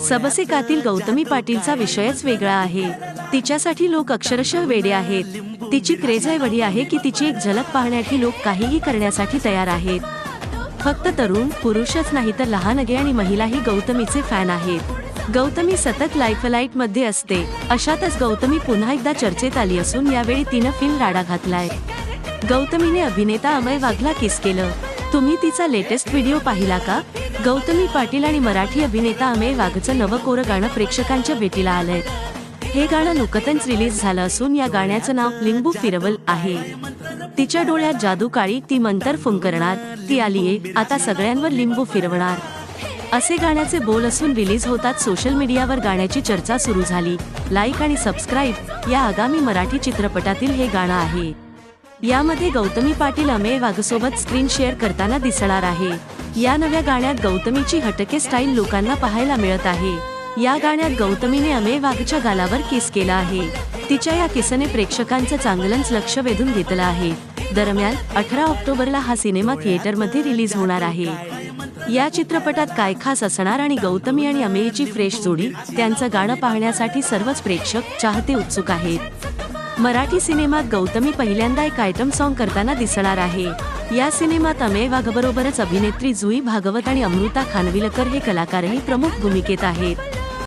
सबसे कातील गौतमी पाटीलचा विषयच वेगळा आहे. तिच्यासाठी लोक अक्षरशः वेडे आहेत. तिची क्रेज एवढी आहे की तिची एक झलक पाहण्यासाठी लोक काहीही करण्यासाठी तयार आहेत. फक्त तरुण पुरुषच नाही तर लहान अगे आणि महिलाही गौतमीचे फॅन आहेत. गौतमी सतत लाईफलाईटमध्ये असते. अशातच गौतमी पुन्हा एकदा चर्चेत आली असून यावेळी तिनं फिल्म राडा घातलाय. गौतमीने अभिनेता अमय वाघला किस केलं? तुम्ही तिचा लेटेस्ट व्हिडिओ पाहिला का? गौतमी पाटील आणि मराठी अभिनेता अमेय वाघचं नवं कोरं गाणं प्रेक्षकांच्या भेटीला आलंय. हे गाणं नुकतंच रिलीज झालं असून या गाण्याचं नाव लिंबू फिरवल आहे. तिच्या डोळ्यात जादू काळी ती मंतर फुंकरणार ती आलीये आता सगळ्यांवर लिंबू फिरवणार. असे गाण्याचे बोल असून रिलीज होतात सोशल मीडियावर गाण्याची चर्चा सुरू झाली. लाईक आणि सबस्क्राईब या आगामी मराठी चित्रपटातील हे गाणं आहे. यामध्ये गौतमी पाटील अमेय वाघसोबत स्क्रीन शेअर करताना दिसणार आहे. या नव्या गाण्यात गौतमीची हटके स्टाईल लोकांना पाहायला मिळत आहे. या गाण्यात गौतमीने अमेय वाघच्या गालावर किस केला आहे. तिच्या या किसने प्रेक्षकांचं चांगलंच लक्ष वेधून घेतलं आहे. दरम्यान अठरा ऑक्टोबरला हा सिनेमा थिएटरमध्ये रिलीज होणार आहे. या चित्रपटात काय खास असणार आणि गौतमी आणि अमेयची फ्रेश जोडी त्यांचं गाणं पाहण्यासाठी सर्वच प्रेक्षक चाहते उत्सुक आहेत. मराठी सिनेमात गौतमी पहिल्यांदा एक आयटम सॉन्ग करताना दिसणार आहे. या सिनेमात अमेय वाघबरोबरच अभिनेत्री जुई भागवत आणि अमृता खानविलकर हे कलाकारही प्रमुख भूमिकेत आहेत.